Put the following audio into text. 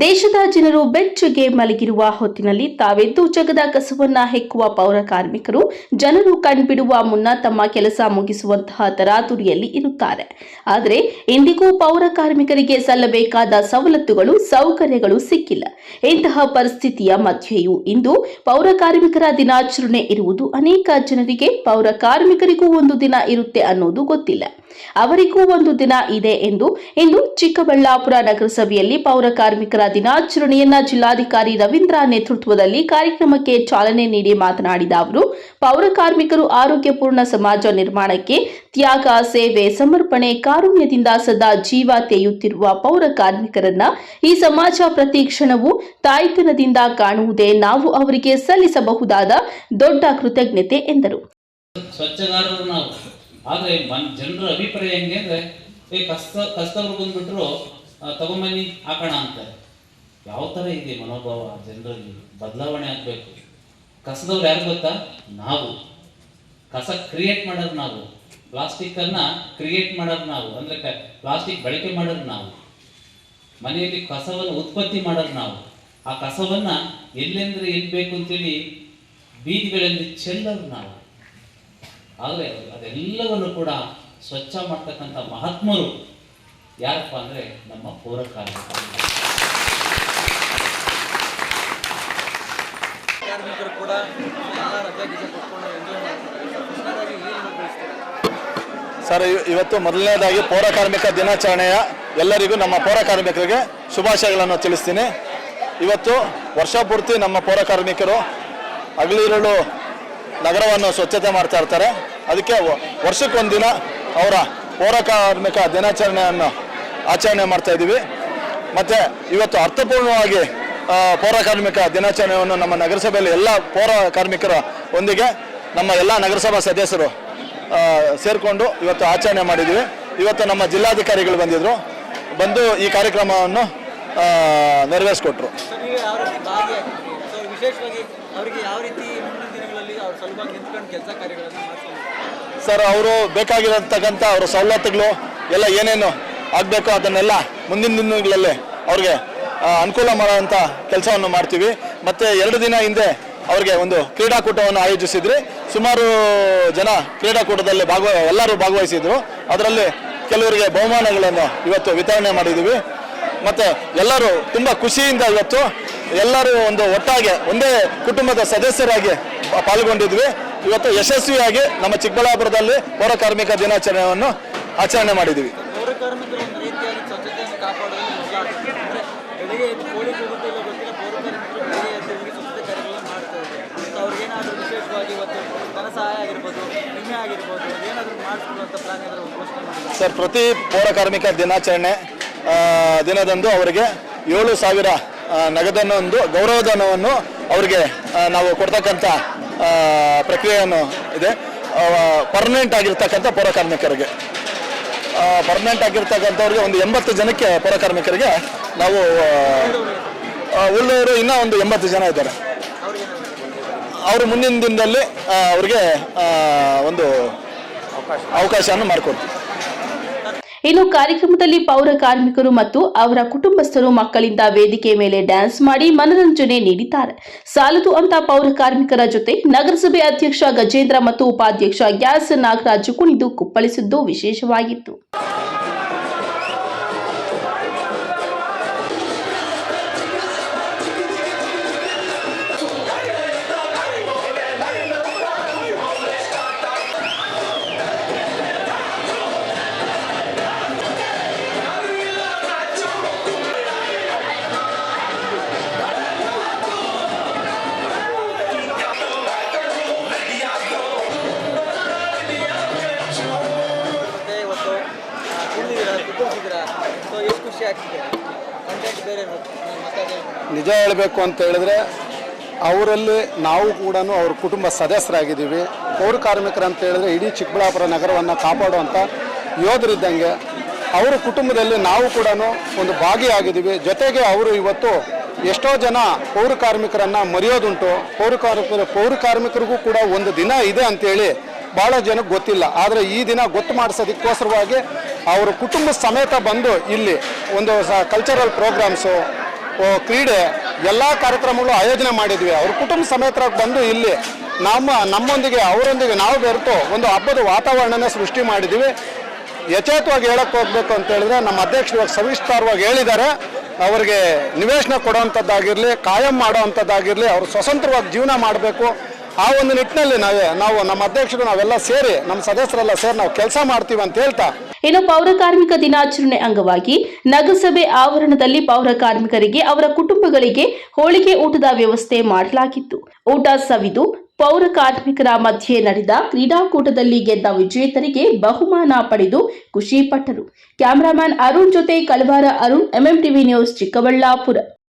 ದೇಶದ ಜನರು ಬೆಚ್ಚಗೆ ಮಲಗಿರುವ ಹೊತ್ತಿನಲ್ಲಿ ತಾವೆದ್ದು ಜಗದ ಕಸವನ್ನ ಹೆಕ್ಕುವ ಪೌರ ಕಾರ್ಮಿಕರು, ಜನರು ಕಣ್ಬಿಡುವ ಮುನ್ನ ತಮ್ಮ ಕೆಲಸ ಮುಗಿಸುವಂತಹ ತರಾತುರಿಯಲ್ಲಿ ಇರುತ್ತಾರೆ. ಆದರೆ, ಇಂದಿಗೂ ಪೌರ ಕಾರ್ಮಿಕರಿಗೆ ಸಲ್ಲಬೇಕಾದ ಸವಲತ್ತುಗಳು, ಸೌಕರ್ಯಗಳು ಸಿಕ್ಕಿಲ್ಲ. ಇಂತಹ ಪರಿಸ್ಥಿತಿಯ ಮಧ್ಯೆಯೂ ಇಂದು ಪೌರ ಕಾರ್ಮಿಕರ ದಿನಾಚರಣೆ ಇರುವುದು ಅನೇಕ ಜನರಿಗೆ, ಪೌರ ಕಾರ್ಮಿಕರಿಗೂ ಒಂದು ದಿನ ಇರುತ್ತೆ ಅನ್ನೋದು ಗೊತ್ತಿಲ್ಲ. ಅವರಿಗೂ ಒಂದು ದಿನ ಇದೆ ಎಂದು ಇಂದು ಚಿಕ್ಕಬಳ್ಳಾಪುರ ನಗರಸಭೆಯಲ್ಲಿ ಪೌರ ಕಾರ್ಮಿಕರ ದಿನಾಚರಣೆಯನ್ನ ಜಿಲ್ಲಾಧಿಕಾರಿ ರವೀಂದ್ರ ನೇತೃತ್ವದಲ್ಲಿ ಕಾರ್ಯಕ್ರಮಕ್ಕೆ ಚಾಲನೆ ನೀಡಿ ಮಾತನಾಡಿದ ಅವರು, ಪೌರ ಕಾರ್ಮಿಕರು ಆರೋಗ್ಯಪೂರ್ಣ ಸಮಾಜ ನಿರ್ಮಾಣಕ್ಕೆ ತ್ಯಾಗ, ಸೇವೆ, ಸಮರ್ಪಣೆ, ಕಾರುಣ್ಯದಿಂದ ಸದಾ ಜೀವ ತೆಯುತ್ತಿರುವ ಪೌರ ಕಾರ್ಮಿಕರನ್ನ ಈ ಸಮಾಜ ಪ್ರತಿ ಕ್ಷಣವೂ ತಾಯ್ತನದಿಂದ ಕಾಣುವುದೇ ನಾವು ಅವರಿಗೆ ಸಲ್ಲಿಸಬಹುದಾದ ದೊಡ್ಡ ಕೃತಜ್ಞತೆ ಎಂದರು. ಆದರೆ ಮನ್ ಜನರ ಅಭಿಪ್ರಾಯ ಹೆಂಗೆ ಅಂದರೆ, ಏ, ಕಷ್ಟ ಕಸ್ತವ್ರು ಬಂದ್ಬಿಟ್ರು ತಗೊಂಬನ್ನಿ, ಹಾಕೋಣ ಅಂತಾರೆ ಯಾವ ಥರ ಇದೆ ಮನೋಭಾವ ಜನರಲ್ಲಿ? ಬದಲಾವಣೆ ಆಗಬೇಕು. ಕಸದವ್ರು ಯಾರು ಗೊತ್ತಾ? ನಾವು. ಕಸ ಕ್ರಿಯೇಟ್ ಮಾಡೋದು ನಾವು. ಪ್ಲಾಸ್ಟಿಕ್ಕನ್ನು ಕ್ರಿಯೇಟ್ ಮಾಡೋದು ನಾವು. ಅಂದರೆ ಪ್ಲಾಸ್ಟಿಕ್ ಬಳಕೆ ಮಾಡೋದು ನಾವು. ಮನೆಯಲ್ಲಿ ಕಸವನ್ನು ಉತ್ಪತ್ತಿ ಮಾಡೋದು ನಾವು. ಆ ಕಸವನ್ನು ಎಲ್ಲೆಂದ್ರೆ ಎಲ್ಲಿ ಬೇಕು ಅಂತೇಳಿ ಬೀದಿಗಳಲ್ಲಿ ಚೆಲ್ಲೋದು ನಾವು. ಆದರೆ ಅದೆಲ್ಲವನ್ನು ಕೂಡ ಸ್ವಚ್ಛ ಮಾಡ್ತಕ್ಕಂಥ ಮಹಾತ್ಮರು ಯಾರಪ್ಪ ಅಂದರೆ ನಮ್ಮ ಪೌರ ಕಾರ್ಮಿಕರು ಕಾರ್ಮಿಕರು ಕೂಡ ಎಲ್ಲ ರಜೆ ಗಿಜೆ ಎಂಜಾಯ್ ಮಾಡ್ತಾರೆ ಹೊಸದಾಗಿ ಏನು ಬೆಳೆಸ್ತಾರೆ. ಸರ್ ಇವ್- ಇವತ್ತು ಮೊದಲನೇದಾಗಿ ಪೌರಕಾರ್ಮಿಕ ದಿನಾಚರಣೆಯ ಎಲ್ಲರಿಗೂ ನಮ್ಮ ಪೌರಕಾರ್ಮಿಕರಿಗೆ ಶುಭಾಶಯಗಳನ್ನು ತಿಳಿಸ್ತೀನಿ. ಇವತ್ತು ವರ್ಷಪೂರ್ತಿ ನಮ್ಮ ಪೌರಕಾರ್ಮಿಕರು ಹಗಲಿರುಳು ನಗರವನ್ನು ಸ್ವಚ್ಛತೆ ಮಾಡ್ತಾ ಇರ್ತಾರೆ. ಅದಕ್ಕೆ ವರ್ಷಕ್ಕೊಂದಿನ ಅವರ ಪೌರ ಕಾರ್ಮಿಕ ದಿನಾಚರಣೆಯನ್ನು ಆಚರಣೆ ಮಾಡ್ತಾ ಇದ್ದೀವಿ. ಮತ್ತು ಇವತ್ತು ಅರ್ಥಪೂರ್ಣವಾಗಿ ಪೌರ ಕಾರ್ಮಿಕ ದಿನಾಚರಣೆಯನ್ನು ನಮ್ಮ ನಗರಸಭೆಯಲ್ಲಿ ಎಲ್ಲ ಪೌರ ಕಾರ್ಮಿಕರ ಒಂದಿಗೆ ನಮ್ಮ ಎಲ್ಲ ನಗರಸಭಾ ಸದಸ್ಯರು ಸೇರಿಕೊಂಡು ಇವತ್ತು ಆಚರಣೆ ಮಾಡಿದ್ದೀವಿ. ಇವತ್ತು ನಮ್ಮ ಜಿಲ್ಲಾಧಿಕಾರಿಗಳು ಬಂದಿದ್ದರು ಬಂದು ಈ ಕಾರ್ಯಕ್ರಮವನ್ನು ನೆರವೇರಿಸ್ಕೊಟ್ರು. ವಿಶೇಷವಾಗಿ ಅವರಿಗೆ ಯಾವ ರೀತಿ ಮುಂದಿನ ದಿನಗಳಲ್ಲಿ ಅವ್ರ ಸಲುವಾಗಿ ನಿಂತ್ಕೊಂಡು ಕೆಲಸ ಕಾರ್ಯಗಳನ್ನು ಸರ್, ಅವರು ಬೇಕಾಗಿರತಕ್ಕಂಥ ಅವರ ಸವಲತ್ತುಗಳು ಎಲ್ಲ ಏನೇನು ಆಗಬೇಕು ಅದನ್ನೆಲ್ಲ ಮುಂದಿನ ದಿನಗಳಲ್ಲಿ ಅವ್ರಿಗೆ ಅನುಕೂಲ ಮಾಡುವಂಥ ಕೆಲಸವನ್ನು ಮಾಡ್ತೀವಿ. ಮತ್ತು ಎರಡು ದಿನ ಹಿಂದೆ ಅವ್ರಿಗೆ ಒಂದು ಕ್ರೀಡಾಕೂಟವನ್ನು ಆಯೋಜಿಸಿದ್ರಿ. ಸುಮಾರು ಜನ ಕ್ರೀಡಾಕೂಟದಲ್ಲಿ ಭಾಗವ, ಎಲ್ಲರೂ ಭಾಗವಹಿಸಿದ್ರು. ಅದರಲ್ಲಿ ಕೆಲವರಿಗೆ ಬಹುಮಾನಗಳನ್ನು ಇವತ್ತು ವಿತರಣೆ ಮಾಡಿದ್ದೀವಿ. ಮತ್ತು ಎಲ್ಲರೂ ತುಂಬ ಖುಷಿಯಿಂದ ಇವತ್ತು ಎಲ್ಲರೂ ಒಂದು ಒಟ್ಟಾಗಿ ಒಂದೇ ಕುಟುಂಬದ ಸದಸ್ಯರಾಗಿ ಪಾಲ್ಗೊಂಡಿದ್ವಿ. ಇವತ್ತು ಯಶಸ್ವಿಯಾಗಿ ನಮ್ಮ ಚಿಕ್ಕಬಳ್ಳಾಪುರದಲ್ಲಿ ಪೌರ ಕಾರ್ಮಿಕ ದಿನಾಚರಣೆಯನ್ನು ಆಚರಣೆ ಮಾಡಿದ್ವಿ. ಸರ್ ಪ್ರತಿ ಪೌರ ಕಾರ್ಮಿಕ ದಿನಾಚರಣೆ ದಿನದಂದು ಅವರಿಗೆ ಏಳು ಸಾವಿರ ಆ, ನಗದನ್ನೊಂದು ಗೌರವಧನವನ್ನು ಅವರಿಗೆ ನಾವು ಕೊಡ್ತಕ್ಕಂಥ ಪ್ರಕ್ರಿಯೆಯನ್ನು ಇದೆ. ಪರ್ಮನೆಂಟ್ ಆಗಿರ್ತಕ್ಕಂಥ ಪೌರ ಕಾರ್ಮಿಕರಿಗೆ ಪರ್ಮನೆಂಟ್ ಆಗಿರ್ತಕ್ಕಂಥವ್ರಿಗೆ ಒಂದು ಎಂಬತ್ತು ಜನಕ್ಕೆ ಪೌರ ಕಾರ್ಮಿಕರಿಗೆ ನಾವು ಉಳಿದವರು ಇನ್ನೂ ಒಂದು ಎಂಬತ್ತು ಜನ ಇದ್ದಾರೆ. ಅವರು ಮುಂದಿನ ದಿನದಲ್ಲಿ ಅವರಿಗೆ ಒಂದು ಅವಕಾಶವನ್ನು ಮಾಡಿಕೊಡ್ತೀವಿ. ಇನ್ನು ಕಾರ್ಯಕ್ರಮದಲ್ಲಿ ಪೌರ ಕಾರ್ಮಿಕರು ಮತ್ತು ಅವರ ಕುಟುಂಬಸ್ಥರು ಮಕ್ಕಳಿಂದ ವೇದಿಕೆ ಮೇಲೆ ಡ್ಯಾನ್ಸ್ ಮಾಡಿ ಮನರಂಜನೆ ನೀಡಿದ್ದಾರೆ. ಸಾಲದು ಅಂತ ಪೌರ ಕಾರ್ಮಿಕರ ಜೊತೆ ನಗರಸಭೆ ಅಧ್ಯಕ್ಷ ಗಜೇಂದ್ರ ಮತ್ತು ಉಪಾಧ್ಯಕ್ಷ ಗ್ಯಾಸ್ ನಾಗರಾಜು ಕುಣಿದು ಕುಪ್ಪಳಿಸಿದ್ದು ವಿಶೇಷವಾಗಿತ್ತು. ನಿಜ ಹೇಳಬೇಕು ಅಂತ ಹೇಳಿದ್ರೆ, ಅವರಲ್ಲಿ ನಾವು ಕೂಡ ಅವ್ರ ಕುಟುಂಬ ಸದಸ್ಯರಾಗಿದ್ದೀವಿ. ಪೌರ ಕಾರ್ಮಿಕರು ಅಂತ ಹೇಳಿದ್ರೆ ಇಡೀ ಚಿಕ್ಕಬಳ್ಳಾಪುರ ನಗರವನ್ನು ಕಾಪಾಡುವಂಥ ಯೋಧರಿದ್ದಂಗೆ, ಅವರ ಕುಟುಂಬದಲ್ಲಿ ನಾವು ಕೂಡ ಒಂದು ಭಾಗಿಯಾಗಿದ್ದೀವಿ. ಜೊತೆಗೆ ಅವರು ಇವತ್ತು ಎಷ್ಟೋ ಜನ ಪೌರ ಕಾರ್ಮಿಕರನ್ನು ಮರೆಯೋದುಂಟು. ಪೌರ ಕಾರ್ಮಿಕರು, ಪೌರ ಕಾರ್ಮಿಕರಿಗೂ ಕೂಡ ಒಂದು ದಿನ ಇದೆ ಅಂತೇಳಿ ಭಾಳ ಜನಕ್ಕೆ ಗೊತ್ತಿಲ್ಲ. ಆದರೆ ಈ ದಿನ ಗೊತ್ತು ಮಾಡಿಸೋದಕ್ಕೋಸ್ಕರವಾಗಿ ಅವರ ಕುಟುಂಬ ಸಮೇತ ಬಂದು ಇಲ್ಲಿ ಒಂದು ಕಲ್ಚರಲ್ ಪ್ರೋಗ್ರಾಮ್ಸು ಕ್ರೀಡೆ ಎಲ್ಲ ಕಾರ್ಯಕ್ರಮಗಳು ಆಯೋಜನೆ ಮಾಡಿದ್ವಿ. ಅವ್ರ ಕುಟುಂಬ ಸಮೇತರಾಗಿ ಬಂದು ಇಲ್ಲಿ ನಮ್ಮ, ನಮ್ಮೊಂದಿಗೆ, ಅವರೊಂದಿಗೆ ನಾವು ಬೆರೆತು ಒಂದು ಹಬ್ಬದ ವಾತಾವರಣನ ಸೃಷ್ಟಿ ಮಾಡಿದ್ದೀವಿ ಯಥೇತ್ವಾಗಿ ಹೇಳಕ್ಕೆ ಹೋಗ್ಬೇಕು ಅಂತ ಹೇಳಿದ್ರೆ ನಮ್ಮ ಅಧ್ಯಕ್ಷರು ಇವಾಗ ಸವಿಸ್ತಾರವಾಗಿ ಹೇಳಿದ್ದಾರೆ. ಅವರಿಗೆ ನಿವೇಶನ ಕೊಡೋವಂಥದ್ದಾಗಿರಲಿ ಕಾಯಂ ಮಾಡೋವಂಥದ್ದಾಗಿರಲಿ ಅವರು ಸ್ವತಂತ್ರವಾಗಿ ಜೀವನ ಮಾಡಬೇಕು. ಆ ಒಂದು ನಿಟ್ಟಿನಲ್ಲಿ ನಾವೇ, ನಾವು ನಮ್ಮ ಅಧ್ಯಕ್ಷರು ನಾವೆಲ್ಲ ಸೇರಿ, ನಮ್ಮ ಸದಸ್ಯರೆಲ್ಲ ಸೇರಿ ನಾವು ಕೆಲಸ ಮಾಡ್ತೀವಿ ಅಂತ ಹೇಳ್ತಾ. ಇನ್ನು ಪೌರ ಕಾರ್ಮಿಕ ದಿನಾಚರಣೆ ಅಂಗವಾಗಿ ನಗರಸಭೆ ಆವರಣದಲ್ಲಿ ಪೌರ ಕಾರ್ಮಿಕರಿಗೆ ಅವರ ಕುಟುಂಬಗಳಿಗೆ ಹೋಳಿಗೆ ಊಟದ ವ್ಯವಸ್ಥೆ ಮಾಡಲಾಗಿತ್ತು. ಊಟ ಸವಿದು ಪೌರ ಕಾರ್ಮಿಕರ ಮಧ್ಯೆ ನಡೆದ ಕ್ರೀಡಾಕೂಟದಲ್ಲಿ ಗೆದ್ದ ವಿಜೇತರಿಗೆ ಬಹುಮಾನ ಪಡೆದು ಖುಷಿ ಪಟ್ಟರು. ಕ್ಯಾಮರಾಮ್ಯಾನ್ ಅರುಣ್ ಜೊತೆ ಕಳವಾರ ಅರುಣ್ ಎಂಎಂಟಿವಿ ನ್ಯೂಸ್ ಚಿಕ್ಕಬಳ್ಳಾಪುರ.